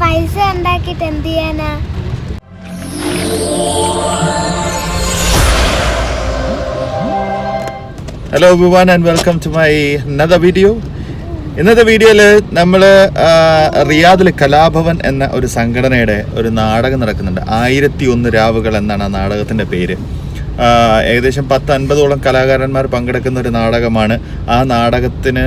പൈസ ഉണ്ടാക്കിട്ട് എന്ത് ചെയ്യാനാ? Hello Vivaan and welcome to my another video ഇന്നത്തെ വീഡിയോയിൽ നമ്മൾ റിയാദിൽ കലാഭവൻ എന്ന ഒരു സംഘടനയുടെ ഒരു നാടകം നടക്കുന്നുണ്ട്. ആയിരത്തി ഒന്ന് രാവുകൾ എന്നാണ് ആ നാടകത്തിന്റെ പേര്. ഏകദേശം പത്ത് അൻപതോളം കലാകാരന്മാർ പങ്കെടുക്കുന്ന ഒരു നാടകമാണ്. ആ നാടകത്തിന്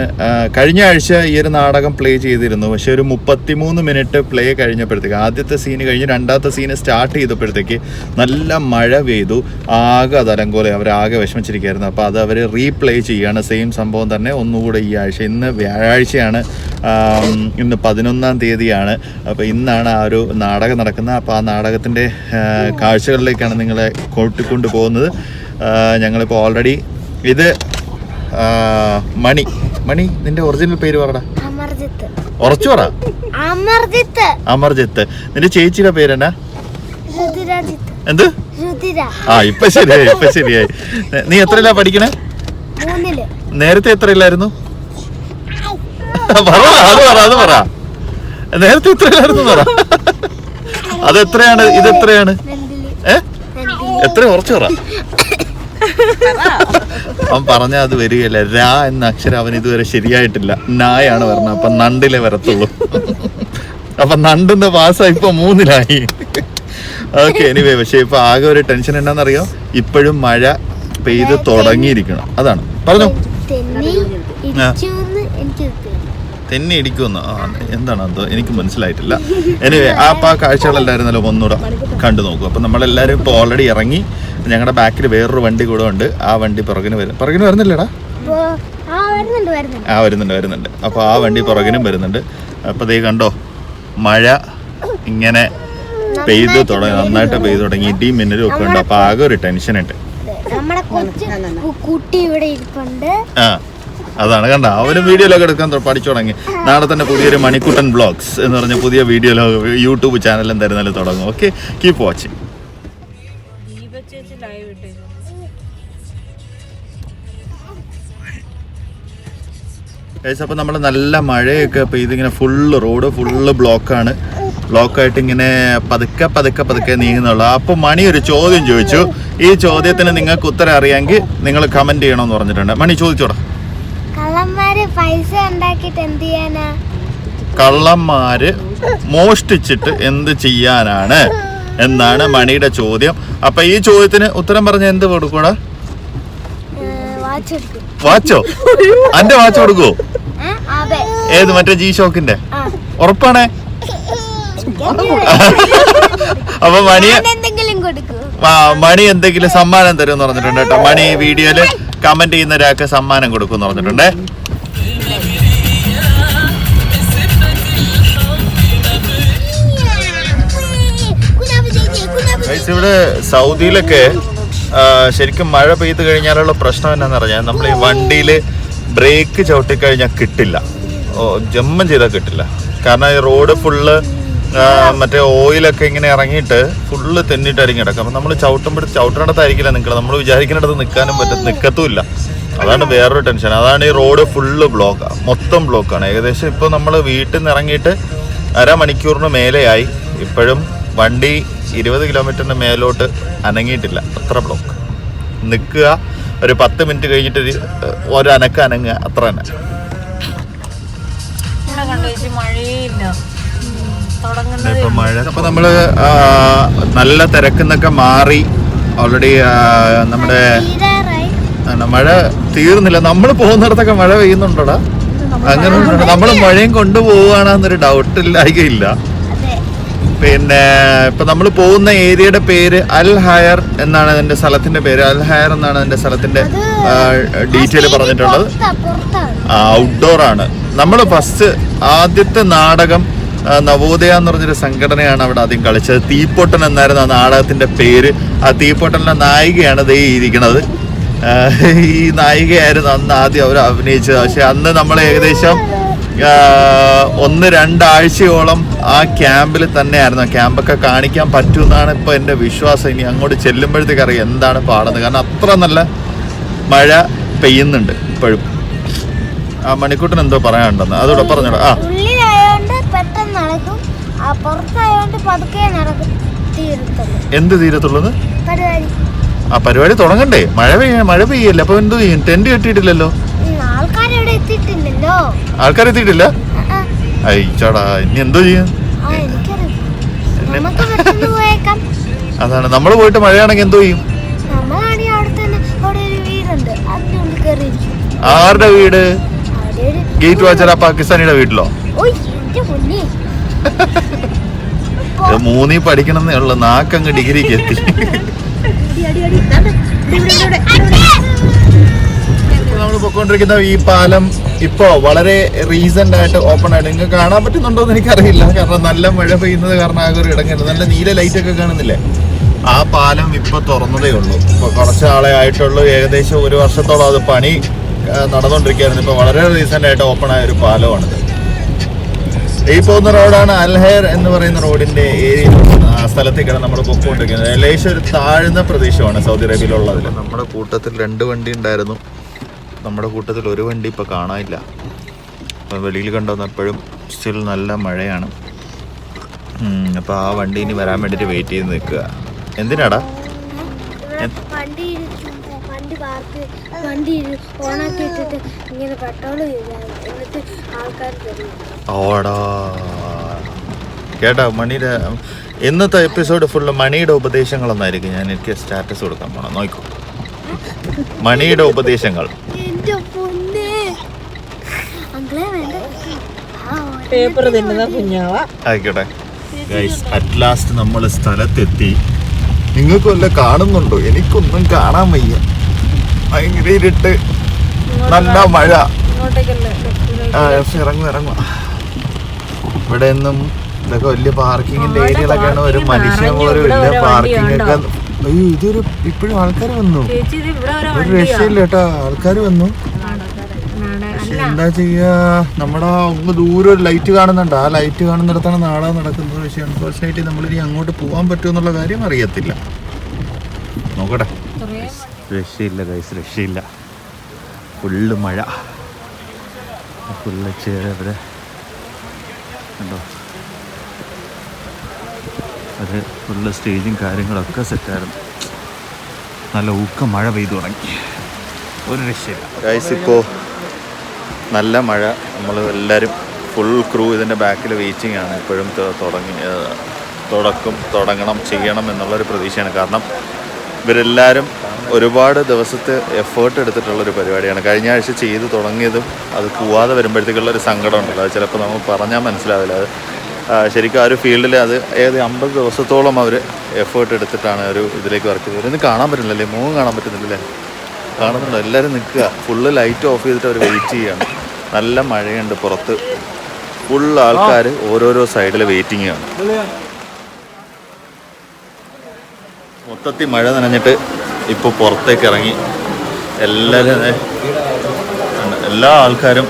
കഴിഞ്ഞ ആഴ്ച ഈ ഒരു നാടകം പ്ലേ ചെയ്തിരുന്നു. പക്ഷേ ഒരു മുപ്പത്തിമൂന്ന് മിനിറ്റ് പ്ലേ കഴിഞ്ഞപ്പോഴത്തേക്ക് ആദ്യത്തെ സീന് കഴിഞ്ഞ് രണ്ടാമത്തെ സീന് സ്റ്റാർട്ട് ചെയ്തപ്പോഴത്തേക്ക് നല്ല മഴ പെയ്തു. ആകെ അവർ ആകെ വിഷമിച്ചിരിക്കുകയായിരുന്നു. അപ്പോൾ അത് അവർ റീപ്ലേ ചെയ്യുകയാണ്. സെയിം സംഭവം തന്നെ ഒന്നുകൂടെ ഈ ആഴ്ച. ഇന്ന് വ്യാഴാഴ്ചയാണ് ഇന്ന് പതിനൊന്നാം തീയതിയാണ്. അപ്പോൾ ഇന്നാണ് ആ ഒരു നാടകം നടക്കുന്നത്. അപ്പോൾ ആ നാടകത്തിന്റെ കാഴ്ചകളിലേക്കാണ് നിങ്ങളെ കൂട്ടിക്കൊണ്ട് പോകുന്നത്. ഞങ്ങളിപ്പോൾ ഓൾറെഡി ഇത് മണി. മണി നിന്റെ ഒറിജിനൽ പേര് പറടാ അമർജിത്ത്. ഉറച്ചു പറ. അമർജിത്ത്. അമർജിത്ത്. നിന്റെ ചേച്ചിയുടെ പേരെന്നാ? എന്ത്? ആ ഇപ്പൊ ശരിയായി ഇപ്പൊ ശരിയായി. നീ എത്രയിലാ പഠിക്കണേ? നേരത്തെ എത്രയിലായിരുന്നു? പറ അത് പറ അത് പറ. നേരത്തെ ഇത്രയായിരുന്നു പറ. അത് എത്രയാണ് ഇത് എത്രയാണ് ഏ? എത്ര ഉറച്ചു പറ. അവൻ പറഞ്ഞ അത് വരികയില്ല. രാ എന്ന അക്ഷരം അവൻ ഇതുവരെ ശരിയായിട്ടില്ല. നായാണ് പറഞ്ഞത്. അപ്പൊ നണ്ടിലെ വരത്തുള്ളൂ. അപ്പൊ നണ്ടിന്റെ പാസ്സാ ഇപ്പൊ മൂന്നിലായി. ഓക്കെ എനിവേ പക്ഷെ ഇപ്പൊ ആകെ ഒരു ടെൻഷൻ എന്താണെന്നറിയോ ഇപ്പോഴും മഴ പെയ്ത് തുടങ്ങിയിരിക്കണം. അതാണ്. പറഞ്ഞോ. തെന്നി ഇടിക്കുമെന്ന്. ആ എന്താണ് അത്? എനിക്ക് മനസ്സിലായിട്ടില്ല. എനിവേ ആ അപ്പൊ ആ കാഴ്ചകളെല്ലായിരുന്നല്ലോ ഒന്നുകൂടെ കണ്ടു നോക്കും. അപ്പം നമ്മളെല്ലാവരും ഇപ്പോൾ ഓൾറെഡി ഇറങ്ങി. ഞങ്ങളുടെ ബാക്കിൽ വേറൊരു വണ്ടി കൂടെ ഉണ്ട്. ആ വണ്ടി പുറകിന് വരും. പുറകിന് വരുന്നില്ലടാ? അപ്പോ ആ വരുന്നുണ്ട് വരുന്നുണ്ട്. അപ്പോൾ ആ വണ്ടി പുറകിനും വരുന്നുണ്ട്. അപ്പോൾ ദേ കണ്ടോ? മഴ ഇങ്ങനെ പെയ്ത് തുടങ്ങി നന്നായിട്ട് പെയ്ത് തുടങ്ങി. ഇടിയും മിന്നലും ഒക്കെ ഉണ്ട്. അപ്പോൾ ആകെ ഒരു ടെൻഷൻ ഉണ്ട്. കുട്ടി ഇവിടെ ഇരിപ്പുണ്ട്. അതാണ്. കണ്ട? അവനും വീഡിയോയിലൊക്കെ എടുക്കാൻ തൊ- പഠിച്ചു തുടങ്ങി. നാളെ തന്നെ പുതിയൊരു മണിക്കുട്ടൻ ബ്ലോഗ്സ് എന്ന് പറഞ്ഞ പുതിയ വീഡിയോ യൂട്യൂബ് ചാനലും തരുന്നതിൽ തുടങ്ങും. ഓക്കെ? കീപ്പ് വാച്ചിങ് അപ്പോൾ നമ്മൾ നല്ല മഴയൊക്കെ പെയ്തിങ്ങനെ ഫുള്ള് റോഡ് ഫുള്ള് ബ്ലോക്കാണ് ബ്ലോക്കായിട്ട് ഇങ്ങനെ പതുക്കെ പതുക്കെ പതുക്കെ നീങ്ങുന്നുള്ളു. അപ്പോൾ മണി ഒരു ചോദ്യം ചോദിച്ചു. ഈ ചോദ്യത്തിന് നിങ്ങൾക്ക് ഉത്തരം അറിയാമെങ്കിൽ നിങ്ങൾ കമന്റ് ചെയ്യണമെന്ന് പറഞ്ഞിട്ടുണ്ട്. മണി ചോദിച്ചോടാ. കള്ളന്മാര് പൈസ ഉണ്ടാക്കിട്ട് എന്ത് ചെയ്യാനാ? കള്ളന്മാര് മോഷ്ടിച്ചിട്ട് എന്ത് ചെയ്യാനാണ്? എന്നാണ് മണിയുടെ ചോദ്യം. അപ്പൊ ഈ ചോദ്യത്തിന് ഉത്തരം പറഞ്ഞ എന്ത് കൊടുക്കൂടാ? വാച്ച് അന്റെ വാച്ച് കൊടുക്കുവോ? ഏത് മറ്റേ ജി ഷോക്കിന്റെ? ഉറപ്പാണേ? അപ്പൊ ആ, മണി എന്തെങ്കിലും സമ്മാനം തരും എന്ന് പറഞ്ഞിട്ടുണ്ട് കേട്ടോ. മണി വീഡിയോയിൽ കമന്റ് ചെയ്യുന്ന ഒരാൾക്ക് സമ്മാനം കൊടുക്കും എന്ന് പറഞ്ഞിട്ടുണ്ടേ ഇവിടെ സൗദിയിലൊക്കെ ശരിക്കും മഴ പെയ്ത് കഴിഞ്ഞാലുള്ള പ്രശ്നം എന്നാന്ന് പറഞ്ഞാൽ നമ്മൾ ഈ വണ്ടിയിൽ ബ്രേക്ക് ചവിട്ടിക്കഴിഞ്ഞാൽ കിട്ടില്ല. ജമ്മം ചെയ്താൽ കിട്ടില്ല. കാരണം ഈ റോഡ് ഫുള്ള് മറ്റേ ഓയിലൊക്കെ ഇങ്ങനെ ഇറങ്ങിയിട്ട് ഫുള്ള് തെന്നിട്ടായിരിക്കും കിടക്കുക അപ്പം നമ്മൾ ചവിട്ടുമ്പോൾ ചവിട്ടേണ്ടതായിരിക്കില്ല നിൽക്കണം നമ്മൾ വിചാരിക്കുന്നിടത്ത് നിൽക്കാനും പറ്റും നിൽക്കത്തുമില്ല അതാണ് വേറൊരു ടെൻഷൻ. അതാണ് ഈ റോഡ് ഫുള്ള് ബ്ലോക്ക് മൊത്തം ബ്ലോക്കാണ് ഏകദേശം ഇപ്പോൾ നമ്മൾ വീട്ടിൽ നിന്ന് ഇറങ്ങിയിട്ട് അരമണിക്കൂറിന് മേലെയായി. ഇപ്പോഴും വണ്ടി ഇരുപത് കിലോമീറ്ററിന് മേലോട്ട് അനങ്ങിയിട്ടില്ല. അത്ര ബ്ലോക്ക് നിൽക്കുക ഒരു പത്ത് മിനിറ്റ് കഴിഞ്ഞിട്ട് ഒരു അനക്ക അനങ്ങുക. അത്ര തന്നെ. മഴയില്ല. ഇപ്പൊ മഴ അപ്പൊ നമ്മൾ നല്ല തിരക്കുന്നൊക്കെ മാറി ഓൾറെഡി നമ്മുടെ മഴ തീർന്നില്ല. നമ്മൾ പോകുന്നിടത്തൊക്കെ മഴ പെയ്യുന്നുണ്ടോടാ? അങ്ങനെ നമ്മൾ മഴയും കൊണ്ടുപോവുകയാണെന്നൊരു ഡൗട്ട് ഇല്ലായികയില്ല പിന്നെ ഇപ്പൊ നമ്മൾ പോകുന്ന ഏരിയയുടെ പേര് അൽ ഹയർ എന്നാണ് അതിന്റെ സ്ഥലത്തിന്റെ പേര്. അൽ ഹയർ എന്നാണ് അതിന്റെ സ്ഥലത്തിന്റെ ഡീറ്റെയിൽ പറഞ്ഞിട്ടുള്ളത്. ഔട്ട്ഡോർ ആണ്. നമ്മൾ ഫസ്റ്റ് ആദ്യത്തെ നാടകം നവോദയ എന്ന് പറഞ്ഞൊരു സംഘടനയാണ് അവിടെ ആദ്യം കളിച്ചത്. തീപ്പൊട്ടൻ എന്നായിരുന്നു ആ നാടകത്തിന്റെ പേര്. ആ തീപ്പൊട്ടലിന്റെ നായികയാണ് ദേ ഇരിക്കുന്നത്. ഈ നായികയായിരുന്നു അന്ന് ആദ്യം അവർ അഭിനയിച്ചത്. പക്ഷെ അന്ന് നമ്മൾ ഏകദേശം ഒന്ന് രണ്ടാഴ്ചയോളം ആ ക്യാമ്പിൽ തന്നെയായിരുന്നു. ക്യാമ്പൊക്കെ കാണിക്കാൻ പറ്റുമെന്നാണ് ഇപ്പോൾ എന്റെ വിശ്വാസം. ഇനി അങ്ങോട്ട് ചെല്ലുമ്പോഴത്തേക്ക് അറിയാം എന്താണ് പാടുന്നത്. കാരണം അത്ര നല്ല മഴ പെയ്യുന്നുണ്ട് ഇപ്പോഴും. ആ മണിക്കൂട്ടൻ എന്തോ പറയാനുണ്ടെന്ന്. അതോടെ പറഞ്ഞോളൂ. ആ. എന്ത് തീരത്തുള്ളത്? പരിപാടി. ആ പരിപാടി തുടങ്ങണ്ടേ. മഴ പെയ്യ മഴ പെയ്യല്ലേ. അപ്പൊ എന്ത് ചെയ്യും? ടെന്റ് കെട്ടിയിട്ടില്ലല്ലോ? ഉം, ആൾക്കാരവിടെ എത്തിയിട്ടില്ലല്ലോ. ആൾക്കാർ എത്തിയിട്ടില്ല. അയ്യടാ ഇനി എന്തോ ചെയ്യും? അതാണ്. നമ്മൾ പോയിട്ട് മഴയാണെങ്കിൽ എന്തോ ചെയ്യും? ആരുടെ വീട്? ഗേറ്റ് വാച്ചറ പാകിസ്ഥാനിയുടെ വീട്ടിലോ? മുന്നേ പഠിക്കണം എന്നുള്ള പഠിക്കണമെന്നേ ഉള്ളു. നാക്കങ്ങ് ഡിഗ്രിക്ക് എത്തി. നമ്മൾ പൊക്കോണ്ടിരിക്കുന്ന ഈ പാലം ഇപ്പോ വളരെ റീസെന്റ് ആയിട്ട് ഓപ്പൺ ആയിട്ട് നിങ്ങൾക്ക് കാണാൻ പറ്റുന്നുണ്ടോ എന്ന് എനിക്കറിയില്ല. കാരണം നല്ല മഴ പെയ്യുന്നത് കാരണം ആകെ ഒരു ഇടങ്ങരുത് നല്ല നീല ലൈറ്റ് ഒക്കെ കാണുന്നില്ലേ? ആ പാലം ഇപ്പൊ തുറന്നതേ ഉള്ളൂ. ഇപ്പൊ കുറച്ച് ആളെ ആയിട്ടുള്ളൂ. ഏകദേശം ഒരു വർഷത്തോളം അത് പണി നടന്നുകൊണ്ടിരിക്കുകയായിരുന്നു ഇപ്പൊ വളരെ റീസെന്റ് ആയിട്ട് ഓപ്പൺ ആയ ഒരു പാലമാണിത്. ഈ പോകുന്ന റോഡാണ് അൽഹേർ എന്ന് പറയുന്ന റോഡിന്റെ ഏരിയ സ്ഥലത്തേക്കാണ് നമ്മൾ പൊക്കോണ്ടിരിക്കുന്നത്. ലേശം ഒരു താഴ്ന്ന പ്രദേശമാണ് സൗദി അറേബ്യയിലുള്ളത് നമ്മുടെ കൂട്ടത്തിൽ രണ്ട് വണ്ടി ഉണ്ടായിരുന്നു. നമ്മുടെ കൂട്ടത്തിൽ ഒരു വണ്ടി ഇപ്പോൾ കാണാനില്ല. വെളിയിൽ കണ്ടുവന്നപ്പോഴും സ്റ്റിൽ നല്ല മഴയാണ്. അപ്പോൾ ആ വണ്ടി ഇനി വരാൻ വേണ്ടിയിട്ട് വെയിറ്റ് ചെയ്ത് നിൽക്കുക. എന്തിനാടാ ഇവിടെ വണ്ടി ഇരിക്കുമ്പോ വണ്ടി പാർക്ക് വണ്ടി ഓണാക്കി ഇട്ടിട്ട് ഇങ്ങനെ പെട്രോൾ എന്നിട്ട് ആൾക്കാർ തരും ഓടാ. കേട്ടോ മണിയുടെ ഇന്നത്തെ എപ്പിസോഡ് ഫുള്ള് മണിയുടെ ഉപദേശങ്ങളൊന്നായിരിക്കും. ഞാൻ എനിക്ക് സ്റ്റാറ്റസ് കൊടുക്കാൻ പോണം. നോക്കൂ. മണിയുടെ ഉപദേശങ്ങൾ. പേപ്പർ തിന്നുന്ന കുഞ്ഞാവ. ആയിക്കോട്ടെ. ഗൈസ് അറ്റ് ലാസ്റ്റ് നമ്മൾ സ്ഥലത്തെത്തി. നിങ്ങൾക്ക് വല്ല കാണുന്നുണ്ടോ? എനിക്കൊന്നും കാണാൻ വയ്യ. ഭയങ്കര ഇരുട്ട് നല്ല മഴ. ഇറങ്ങും ഇറങ്ങും. ഇവിടെ നിന്നും ഇതൊക്കെ വലിയ പാർക്കിങ്ങിന്റെ ഏരിയകളൊക്കെയാണ്. ഒരു മനുഷ്യൻ പോലും ഇല്ല പാർക്കിംഗ് ഒക്കെ. അയ്യോ ഇതൊരു ഇപ്പോഴും ആൾക്കാർ വന്നു. ഒരു രക്ഷയില്ല കേട്ടാ. ആൾക്കാർ വന്നു. പക്ഷെ എന്താ ചെയ്യാ? നമ്മുടെ അങ്ങ് ദൂരെ ഒരു ലൈറ്റ് കാണുന്നുണ്ട്. ആ ലൈറ്റ് കാണുന്നിടത്താണ് നാളെ നടക്കുന്നത്. പക്ഷെ അൺഫോർച്ചുനേറ്റ്ലി നമ്മളിനി അങ്ങോട്ട് പോകാൻ പറ്റുമെന്നുള്ള കാര്യം അറിയത്തില്ല. നോക്കട്ടെ. രക്ഷയില്ല ഗൈസ് രക്ഷയില്ല. ഫുള്ള് മഴ. ഫുള്ള് ചേരവരെ കണ്ടോ? അത് ഫുള്ള് സ്റ്റേജും കാര്യങ്ങളൊക്കെ സെറ്റായിരുന്നു നല്ല ഊക്ക മഴ പെയ്തു തുടങ്ങി. ഒരു രക്ഷയില്ല. ഗൈസ് ഇപ്പോൾ നല്ല മഴ. നമ്മൾ എല്ലാവരും ഫുൾ ക്രൂ ഇതിന്റെ ബാക്കിൽ വെയിറ്റിംഗ് ആണ്. ഇപ്പോഴും തുടങ്ങി തുടക്കം തുടങ്ങണം ചെയ്യണം എന്നുള്ളൊരു പ്രതീക്ഷയാണ്. കാരണം ഇവരെല്ലാവരും ഒരുപാട് ദിവസത്തെ എഫേർട്ട് എടുത്തിട്ടുള്ള ഒരു പരിപാടിയാണ്. കഴിഞ്ഞ ആഴ്ച ചെയ്ത് തുടങ്ങിയതും അത് പോവാതെ വരുമ്പോഴത്തേക്കുള്ള ഒരു സങ്കടം ഉണ്ടല്ലോ. അത് ചിലപ്പോൾ നമുക്ക് പറഞ്ഞാൽ മനസ്സിലാവില്ല. അത് ശരിക്കും ആ ഒരു ഫീൽഡിൽ അത് ഏത് അമ്പത് ദിവസത്തോളം അവർ എഫേർട്ട് എടുത്തിട്ടാണ് ഒരു ഇതിലേക്ക് വർക്ക് ചെയ്തത്. ഇന്ന് കാണാൻ പറ്റുന്നില്ലല്ലേ? മൂന്നും കാണാൻ പറ്റുന്നില്ലല്ലേ? കാണുന്നുണ്ടോ? എല്ലാവരും നിൽക്കുക. ഫുള്ള് ലൈറ്റ് ഓഫ് ചെയ്തിട്ട് അവർ വെയിറ്റ് ചെയ്യാണ് നല്ല മഴയുണ്ട് പുറത്ത്. ഫുൾ ആൾക്കാർ ഓരോരോ സൈഡിൽ വെയിറ്റിംഗ് ആണ്. മൊത്തത്തിൽ മഴ നനഞ്ഞിട്ട് ഇപ്പോൾ പുറത്തേക്ക് ഇറങ്ങി എല്ലാവരും എല്ലാ ആൾക്കാരും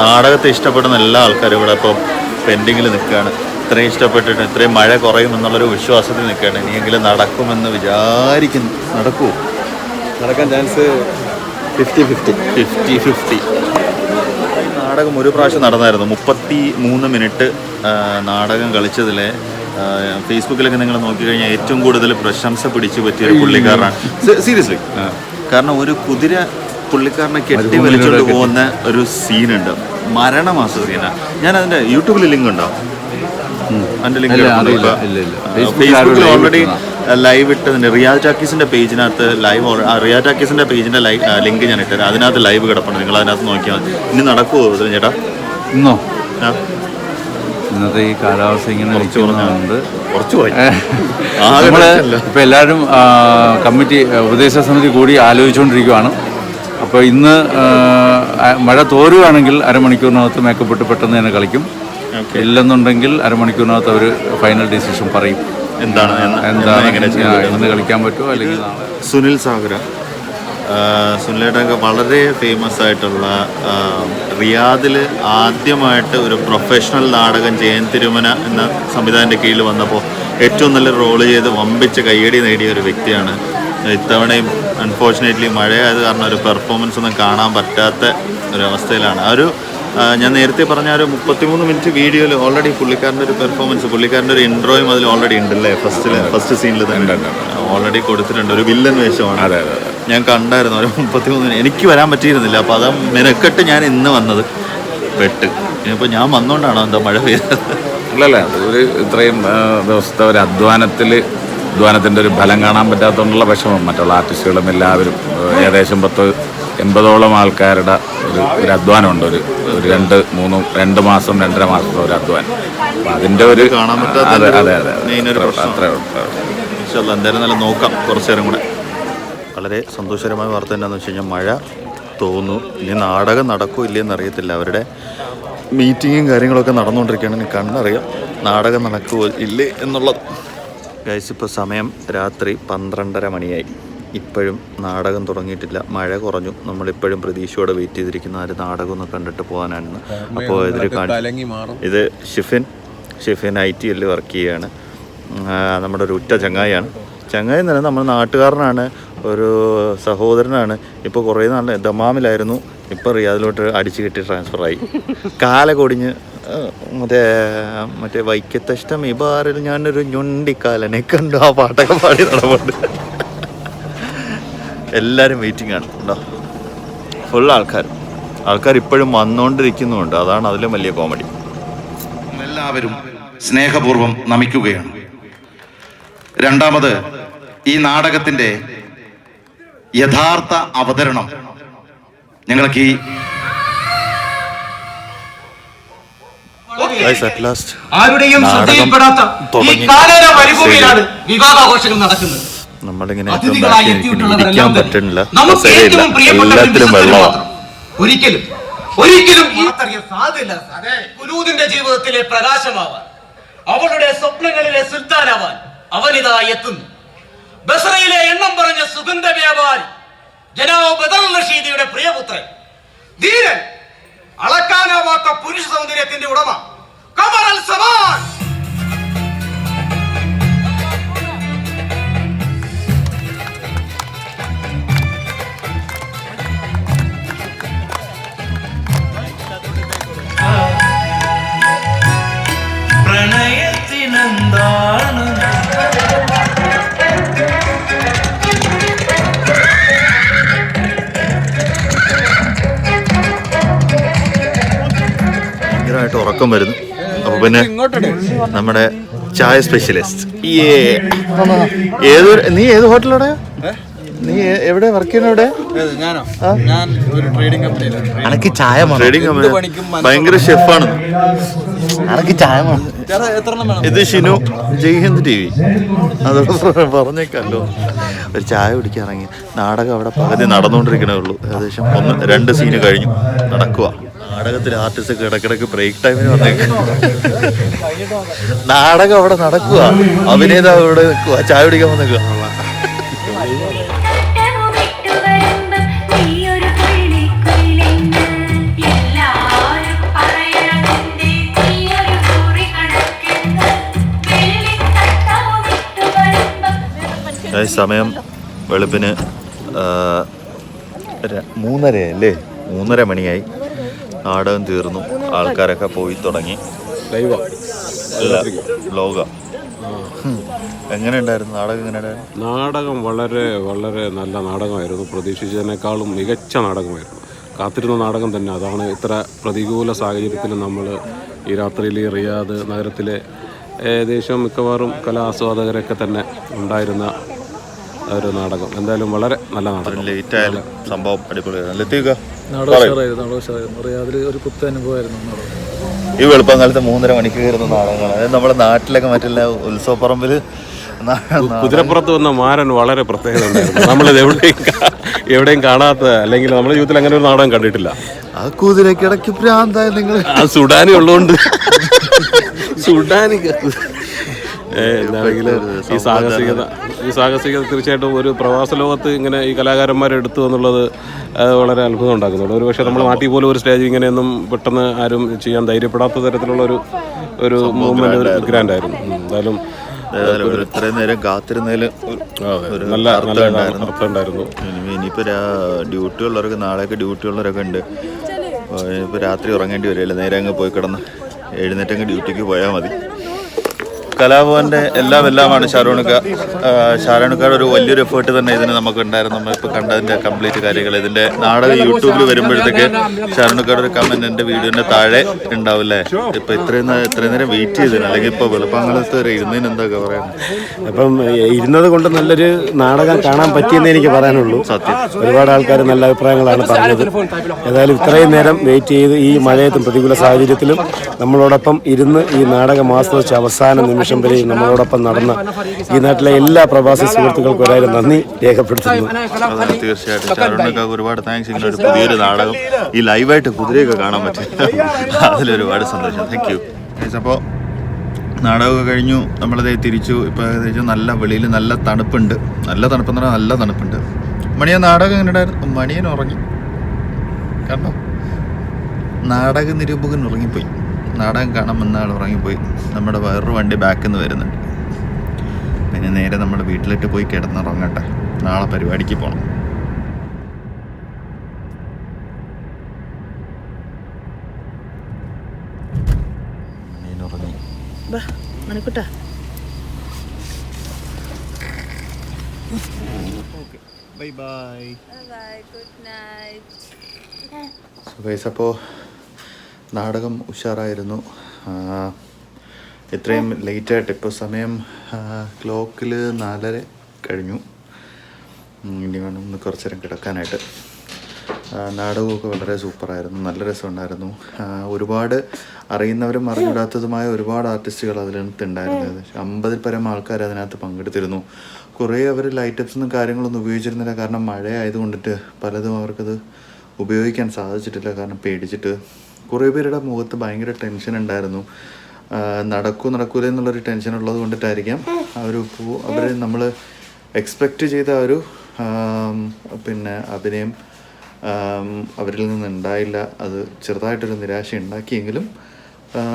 നാടകത്തെ ഇഷ്ടപ്പെടുന്ന എല്ലാ ആൾക്കാരും ഇവിടെ ഇപ്പോൾ പെൻഡിങ്ങിൽ നിൽക്കുകയാണ്. ഇത്രയും ഇഷ്ടപ്പെട്ടിട്ട് ഇത്രയും മഴ കുറയും എന്നുള്ളൊരു വിശ്വാസത്തിൽ നിൽക്കുകയാണ്. ഇനിയെങ്കിലും നടക്കുമെന്ന് വിചാരിക്കുന്നു. നടക്കുമോ നടക്കാൻ chance fifty fifty fifty fifty നാടകം ഒരു പ്രാവശ്യം നടന്നായിരുന്നു. മുപ്പത്തി മൂന്ന് മിനിറ്റ് നാടകം കളിച്ചതിൽ ഫേസ്ബുക്കിലൊക്കെ നിങ്ങൾ നോക്കിക്കഴിഞ്ഞാൽ ഏറ്റവും കൂടുതൽ പ്രശംസ പിടിച്ചു പറ്റിയ ഒരു പുള്ളിക്കാരനാണ്. സീരിയസ്ലി. കാരണം ഒരു കുതിര പുള്ളിക്കാരനെ കെട്ടി വലിച്ചുകൊണ്ട് പോകുന്ന ഒരു സീനുണ്ട്. മരണമാസ സീനാണ് ഞാൻ അതിന്റെ യൂട്യൂബിൽ ലിങ്ക് ഉണ്ടോ? അതിന്റെ ലിങ്ക്. ഫേസ്ബുക്കിൽ ഓൾറെഡി ലൈവ് ഇട്ടതിന്റെ റിയാദ് ടാക്കീസിന്റെ പേജിനകത്ത് ലൈവ് റിയാദ് ടാക്കീസിന്റെ പേജിന്റെ ലൈവ് ലിങ്ക് ഞാൻ ഇട്ടത് അതിനകത്ത് ലൈവ് കിടപ്പുണ്ട്. നിങ്ങൾ അതിനകത്ത് നോക്കിയാൽ മതി. ഇനി നടക്കുമോ ചേട്ടാ? ഇന്നോ? ആ, ഇന്നത്തെ ഈ കാലാവസ്ഥ ഇങ്ങനെ നിൽക്കുന്നതുകൊണ്ട് നമ്മൾ. ഇപ്പം എല്ലാവരും കമ്മിറ്റി ഉപദേശ സമിതി കൂടി ആലോചിച്ചുകൊണ്ടിരിക്കുകയാണ് അപ്പോൾ ഇന്ന് മഴ തോരുകയാണെങ്കിൽ അരമണിക്കൂറിനകത്ത് മേക്കപ്പെട്ട് പെട്ടെന്ന് തന്നെ കളിക്കും. ഇല്ലെന്നുണ്ടെങ്കിൽ അരമണിക്കൂറിനകത്ത് അവർ ഫൈനൽ ഡിസിഷൻ പറയും. എന്താണ്? എന്താണ്? ഇന്ന് കളിക്കാൻ പറ്റുമോ? അല്ലെങ്കിൽ സുനിൽ സാഗര. സുനിലേട്ടൊക്കെ വളരെ ഫേമസ് ആയിട്ടുള്ള റിയാദിൽ ആദ്യമായിട്ട് ഒരു പ്രൊഫഷണൽ നാടകം ജയൻ തിരുമന എന്ന സംവിധാനന്റെ കീഴിൽ വന്നപ്പോൾ ഏറ്റവും നല്ല റോൾ ചെയ്ത് വമ്പിച്ച് കയ്യടി നേടിയ ഒരു വ്യക്തിയാണ്. ഇത്തവണയും അൺഫോർച്ചുനേറ്റ്ലി മഴയായത് കാരണം ഒരു പെർഫോമൻസ് ഒന്നും കാണാൻ പറ്റാത്ത ഒരു അവസ്ഥയിലാണ്. ആ ഒരു ഞാൻ നേരത്തെ പറഞ്ഞ ഒരു മുപ്പത്തിമൂന്ന് മിനിറ്റ് വീഡിയോയിൽ ഓൾറെഡി പുള്ളിക്കാരന്റെ ഒരു പെർഫോമൻസ് പുള്ളിക്കാരന്റെ ഒരു ഇൻട്രോയും അതിൽ ഓൾറെഡി ഉണ്ടല്ലേ? ഫസ്റ്റിൽ ഫസ്റ്റ് സീനിൽ തന്നെ. ഓൾറെഡി കൊടുത്തിട്ടുണ്ട്. ഒരു വില്ലൻ വേഷമാണ്. അതെ അതെ ഞാൻ കണ്ടായിരുന്നു ഒരു മുപ്പത്തിമൂന്ന് മിനിറ്റ്. എനിക്ക് വരാൻ പറ്റിയിരുന്നില്ല. അപ്പോൾ അതാ മെനക്കെട്ട് ഞാൻ ഇന്ന് വന്നത്. പെട്ട്. ഇനിയിപ്പോൾ ഞാൻ വന്നുകൊണ്ടാണോ എന്താ മഴ പെയ്തത്? അല്ലല്ല ഒരു ഇത്രയും ദിവസത്തെ ഒരു അധ്വാനത്തിൽ അധ്വാനത്തിന്റെ ഒരു ഫലം കാണാൻ പറ്റാത്തതുകൊണ്ടുള്ള വിഷമം. മറ്റുള്ള ആർട്ടിസ്റ്റുകളും എല്ലാവരും ഏകദേശം പത്ത് എൺപതോളം ആൾക്കാരുടെ ഒരു ഒരു അധ്വാനമുണ്ട്. ഒരു ഒരു രണ്ട് മൂന്ന് രണ്ട് മാസം രണ്ടര മാസം ഒരു അധ്വാനം. അപ്പം അതിന്റെ ഒരു കാണാൻ പറ്റാത്ത അതെ അതെ അതെ പ്രശ്നം. അത്രേ ഉള്ളൂ, അത്രേ എന്തായാലും നല്ല നോക്കാം കുറച്ച് നേരം കൂടെ. വളരെ സന്തോഷകരമായ വാർത്ത എന്താണെന്ന് വെച്ച് കഴിഞ്ഞാൽ മഴ തോന്നുന്നു ഇനി നാടകം നടക്കുമോ ഇല്ലയെന്ന് അറിയത്തില്ല. അവരുടെ മീറ്റിങ്ങും കാര്യങ്ങളൊക്കെ നടന്നുകൊണ്ടിരിക്കുകയാണ്. എനിക്ക് കണ്ണറിയാം നാടകം നടക്കുമോ ഇല്ലേ എന്നുള്ളത്. ഗൈസ് ഇപ്പോൾ സമയം രാത്രി പന്ത്രണ്ടര മണിയായി. ഇപ്പോഴും നാടകം തുടങ്ങിയിട്ടില്ല. മഴ കുറഞ്ഞു. നമ്മളിപ്പോഴും പ്രതീക്ഷയോടെ വെയിറ്റ് ചെയ്തിരിക്കുന്ന ആ ഒരു നാടകം ഒന്ന് കണ്ടിട്ട് പോകാനായിരുന്നു. അപ്പോൾ ഇതിൽ ഇത് ഷിഫിൻ ഷിഫിൻ ഐ ടി എല്ലിൽ വർക്ക് ചെയ്യുകയാണ്. നമ്മുടെ ഒരു ഉറ്റ ചങ്ങായിയാണ്. ചങ്ങായി എന്ന് നമ്മൾ നാട്ടുകാരനാണ് ഒരു സഹോദരനാണ്. ഇപ്പോൾ കുറേ നാൾ ദമാമിലായിരുന്നു. ഇപ്പോൾ റിയാദിലോട്ട് അടിച്ചു കെട്ടി ട്രാൻസ്ഫറായി കാല കൊടിഞ്ഞ് മറ്റേ മറ്റേ വൈക്കത്തഷ്ടം ഈ ബാറിൽ ഞാനൊരു ഞൊണ്ടിക്കാലനെ കണ്ടു. ആ പാട്ടൊക്കെ പാടി നടപ്പുണ്ട്. എല്ലാവരും വെയിറ്റിംഗ് ആണ്. ഉണ്ടോ? ഫുൾ ആൾക്കാർ ആൾക്കാർ ഇപ്പോഴും വന്നുകൊണ്ടിരിക്കുന്നുണ്ട് അതാണ് അതിലെ വലിയ കോമഡി എല്ലാവരും സ്നേഹപൂർവം നമിക്കുകയാണ്. രണ്ടാമത് ഈ നാടകത്തിന്റെ യഥാർത്ഥ അവതരണം. ഞങ്ങൾക്ക് ഈ ആരുടെയും ശ്രദ്ധയിൽപ്പെടാത്ത ഈ. കാലേര മരുഭൂമിയിലാണ് വിവാഹാഘോഷങ്ങൾ നടക്കുന്നത്. നമ്മളിങ്ങനെ ഇരിക്കാൻ പറ്റുന്നില്ല. എല്ലാത്തിലും വെള്ളമാണ് മാത്രം. ഒരിക്കലും ഒരിക്കലും സാധ്യല്ല ജീവിതത്തിലെ പ്രകാശമാവാൻ അവളുടെ സ്വപ്നങ്ങളിലെ സുൽത്താനാവാൻ അവനിതാ എത്തുന്നു. ബസറയിലെ എണ്ണം പറഞ്ഞ സുഗന്ധ വ്യാപാരി ജനാവ് ബദൽ റഷീദിയുടെ പ്രിയപുത്രൻ ധീരൻ അളക്കാനാവാത്ത പുരുഷ സൗന്ദര്യത്തിന്റെ ഉടമ കമറൽ സമാൻ ഭയങ്കരമായിട്ട് ഉറക്കം വരുന്നു. അപ്പൊ പിന്നെ നമ്മുടെ ചായ സ്പെഷ്യലിസ്റ്റ് ഏത് നീ ഏത് ഹോട്ടലോടെ നീ എവിടെ? വർക്ക് ചെയ്യുന്ന എവിടെ? അനക്ക് ചായ ട്രേഡിംഗ് കമ്പനി ഭയങ്കര ഷെഫാണ് അനക്ക് ചായ ഇത് ഷിനു ജയ്ഹിന്ദ് ടി വി. അതോടെ പറഞ്ഞേക്കല്ലോ ഒരു ചായ കുടിക്കാൻ ഇറങ്ങി. നാടകം അവിടെ പകുതി നടന്നുകൊണ്ടിരിക്കണേ ഉള്ളൂ. ഏകദേശം ഒന്ന് രണ്ട് സീന് കഴിഞ്ഞു. നടക്കുക നാടകത്തിൽ ആർട്ടിസ്റ്റ് ഇടക്കിടക്ക് ബ്രേക്ക് ടൈമിന് വന്നേക്കും നാടകം അവിടെ നടക്കുക. അഭിനേതാവ് ഇവിടെ നിൽക്കുക. ചായ കുടിക്കാൻ വന്നേക്കുക സമയം വെളുപ്പിന് മൂന്നരയല്ലേ? മൂന്നര മണിയായി. നാടകം തീർന്നു. ആൾക്കാരൊക്കെ പോയി തുടങ്ങി. ലോക എങ്ങനെ ഉണ്ടായിരുന്നു നാടകം എങ്ങനെ നാടകം വളരെ വളരെ നല്ല നാടകമായിരുന്നു. പ്രതീക്ഷിച്ചതിനേക്കാളും മികച്ച നാടകമായിരുന്നു. കാത്തിരുന്ന നാടകം തന്നെ. അതാണ് ഇത്ര പ്രതികൂല സാഹചര്യത്തിൽ നമ്മൾ ഈ രാത്രിയിൽ ഈ റിയാദ് നഗരത്തിലെ ഏകദേശം മിക്കവാറും കലാസ്വാദകരൊക്കെ തന്നെ ഉണ്ടായിരുന്ന ഒരു നാടകം. എന്തായാലും വളരെ നല്ല നാടകം. ലേറ്റ് ആയാലും സംഭവം അടിപൊളിയായിരുന്നു. ലത്തീക ഒരു പുത്ത അനുഭവമായിരുന്നു നാടകം. ഈ വെളുപ്പം കാലത്ത് മൂന്നര മണിക്ക് കയറുന്ന നാടകങ്ങളാണ് അതായത് നമ്മുടെ നാട്ടിലൊക്കെ മറ്റുള്ള ഉത്സവപ്പറമ്പിൽ കുതിരപ്പുറത്ത് വന്ന മാരൻ വളരെ പ്രത്യേകത ഉണ്ടായിരുന്നു. നമ്മളിത് എവിടെയും എവിടെയും കാണാത്ത അല്ലെങ്കിൽ നമ്മുടെ ജീവിതത്തിൽ അങ്ങനെ ഒരു നാടകം കണ്ടിട്ടില്ല. ആ കുതിരക്കിടക്ക് പ്രാന്തായ നിങ്ങൾ ആ സുഡാനി ഉള്ളതുകൊണ്ട് സുഡാനി എന്താണെങ്കിലും ഈ സാഹസികത ഈ സാഹസികത തീർച്ചയായിട്ടും ഒരു പ്രവാസ ലോകത്ത് ഇങ്ങനെ ഈ കലാകാരന്മാരെ എടുത്തു എന്നുള്ളത് വളരെ അത്ഭുതം ഉണ്ടാക്കുന്നുണ്ട്. ഒരു പക്ഷേ നമ്മുടെ നാട്ടിൽ പോലും ഒരു സ്റ്റേജ് ഇങ്ങനെയൊന്നും പെട്ടെന്ന് ആരും ചെയ്യാൻ ധൈര്യപ്പെടാത്ത തരത്തിലുള്ള ഒരു ഒരു മൂവ്മെന്റ് ഗ്രാൻഡ് ആയിരുന്നു. എന്തായാലും ഇത്രയും നേരം കാത്തിരുന്നതിൽ നല്ല അർത്ഥം നല്ല ഉണ്ടായിരുന്നു. അർത്ഥം ഇനി- ഇനിയിപ്പോ ഡ്യൂട്ടി ഉള്ളവർക്ക് നാളെയൊക്കെ ഡ്യൂട്ടി ഉള്ളവരൊക്കെ ഉണ്ട്. ഇപ്പോൾ രാത്രി ഉറങ്ങേണ്ടി വരില്ല നേരെ അങ്ങ് പോയി കിടന്ന് എഴുന്നേറ്റ് അങ്ങ് ഡ്യൂട്ടിക്ക് പോയാൽ മതി. കലാഭവന്റെ എല്ലാം എല്ലാമാണ് ഷാരോണുക്ക ഷാരോണുക്കാരുടെ ഒരു വലിയൊരു എഫേർട്ട് തന്നെ ഇതിന് നമുക്ക് ഉണ്ടായിരുന്നു നമ്മളിപ്പോൾ കണ്ടതിന്റെ കംപ്ലീറ്റ് കാര്യങ്ങൾ. ഇതിന്റെ നാടകം യൂട്യൂബിൽ വരുമ്പോഴത്തേക്ക് ഷാരോണുക്കാരുടെ ഒരു കമന്റ് എന്റെ വീഡിയോന്റെ താഴെ ഉണ്ടാവില്ലേ ഇപ്പൊ ഇത്രയും ഇത്രയും നേരം വെയിറ്റ് ചെയ്തിന്. അല്ലെങ്കിൽ ഇപ്പൊ വെളുപ്പാങ്കാലത്ത് വരെ ഇരുന്നതിന് എന്തൊക്കെ പറയുന്നത് അപ്പം ഇരുന്നത് കൊണ്ട് നല്ലൊരു നാടകം കാണാൻ പറ്റിയെന്ന് എനിക്ക് പറയാനുള്ളൂ. സത്യം. ഒരുപാട് ആൾക്കാർ നല്ല അഭിപ്രായങ്ങളാണ് പറഞ്ഞത്. ഏതായാലും ഇത്രയും നേരം വെയിറ്റ് ചെയ്ത് ഈ മഴയത്തും പ്രതികൂല സാഹചര്യത്തിലും നമ്മളോടൊപ്പം ഇരുന്ന് ഈ നാടകം ആസ്വദിച്ച അവസാനം നിമിഷം വരെയും നമ്മളോടൊപ്പം നടന്ന ഈ നാട്ടിലെ എല്ലാ പ്രവാസി സുഹൃത്തുക്കൾക്കും ഒരായിരം നന്ദി രേഖപ്പെടുത്തുന്നു. തീർച്ചയായിട്ടും. ഒരുപാട് താങ്ക്സ് ഇങ്ങനെ പുതിയൊരു നാടകം ഈ ലൈവായിട്ട് കുതിരയൊക്കെ കാണാൻ പറ്റും അതിലൊരുപാട് സന്തോഷം. താങ്ക് യു അപ്പോൾ നാടകമൊക്കെ കഴിഞ്ഞു. നമ്മളതേ തിരിച്ചു. ഇപ്പോൾ ഏകദേശം നല്ല വെളിയിൽ നല്ല തണുപ്പുണ്ട്. നല്ല തണുപ്പെന്ന് പറഞ്ഞാൽ നല്ല തണുപ്പുണ്ട്. മണിയ നാടകം എങ്ങനെ ഉണ്ടായിരുന്നു മണിയൻ ഉറങ്ങി. കാരണം നാടക നിരൂപകൻ ഉറങ്ങിപ്പോയി. നാടകം കാണാൻ വന്ന ആൾ ഉറങ്ങിപ്പോയി. നമ്മുടെ വേറൊരു വണ്ടി ബാക്കിൽ നിന്ന് വരുന്നുണ്ട്. പിന്നെ നേരെ നമ്മുടെ വീട്ടിലിട്ട് പോയി കിടന്നുറങ്ങട്ടെ. നാളെ പരിപാടിക്ക് പോകണം മണിക്കുട്ടാ. Bye bye. Good night. അപ്പോൾ നാടകം ഉഷാറായിരുന്നു. ഇത്രയും ലേറ്റായിട്ട് ഇപ്പോൾ സമയം ക്ലോക്കിൽ നാലര കഴിഞ്ഞു. ഇനി വേണം ഒന്ന് കുറച്ച് നേരം കിടക്കാനായിട്ട്. നാടകമൊക്കെ വളരെ സൂപ്പറായിരുന്നു. നല്ല രസമുണ്ടായിരുന്നു. ഒരുപാട് അറിയുന്നവരും അറിഞ്ഞിടാത്തതുമായ ഒരുപാട് ആർട്ടിസ്റ്റുകൾ അതിനകത്ത് ഉണ്ടായിരുന്നു അമ്പതിൽ പരം ആൾക്കാർ അതിനകത്ത് പങ്കെടുത്തിരുന്നു. കുറേ അവർ ലൈറ്റപ്സൊന്നും കാര്യങ്ങളൊന്നും ഉപയോഗിച്ചിരുന്നില്ല. കാരണം മഴ ആയതുകൊണ്ടിട്ട് പലതും അവർക്കത് ഉപയോഗിക്കാൻ സാധിച്ചിട്ടില്ല. കാരണം പേടിച്ചിട്ട് കുറേ പേരുടെ മുഖത്ത് ഭയങ്കര ടെൻഷൻ ഉണ്ടായിരുന്നു. നടക്കൂ നടക്കൂല എന്നുള്ളൊരു ടെൻഷൻ ഉള്ളത് കൊണ്ടിട്ടായിരിക്കാം. അവർ അവർ നമ്മൾ എക്സ്പെക്റ്റ് ചെയ്ത ഒരു പിന്നെ അഭിനയം അവരിൽ നിന്ന് ഉണ്ടായില്ല അത് ചെറുതായിട്ടൊരു നിരാശ ഉണ്ടാക്കിയെങ്കിലും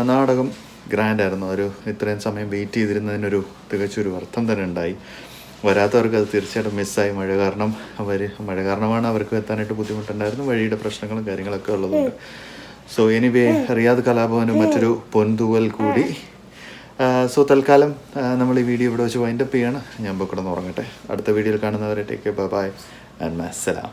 നാടകം ഗ്രാൻഡ് ആയിരുന്നു. ഒരു ഇത്രയും സമയം വെയിറ്റ് ചെയ്തിരുന്നതിനൊരു തികച്ചൊരു അർത്ഥം തന്നെ ഉണ്ടായി. വരാത്തവർക്ക് അത് തീർച്ചയായിട്ടും മിസ്സായി മഴ കാരണം അവർ മഴ കാരണമാണ് അവർക്ക് എത്താനായിട്ട് ബുദ്ധിമുട്ടുണ്ടായിരുന്നു വഴിയുടെ പ്രശ്നങ്ങളും കാര്യങ്ങളൊക്കെ ഉള്ളതുകൊണ്ട്. സോ എനിവേ റിയാദ് കലാഭവന് മറ്റൊരു പൊൻതുവൽ കൂടി. സോ തൽക്കാലം ആ, നമ്മൾ ഈ വീഡിയോ ഇവിടെ വെച്ച് വൈൻഡപ്പ് ചെയ്യാണ്. ഞാൻ ഇപ്പോൾ കിടന്ന് ഉറങ്ങട്ടെ. അടുത്ത വീഡിയോയിൽ കാണുന്നവരെ ടേക്ക് ബൈ ആൻഡ് മസ്സലാം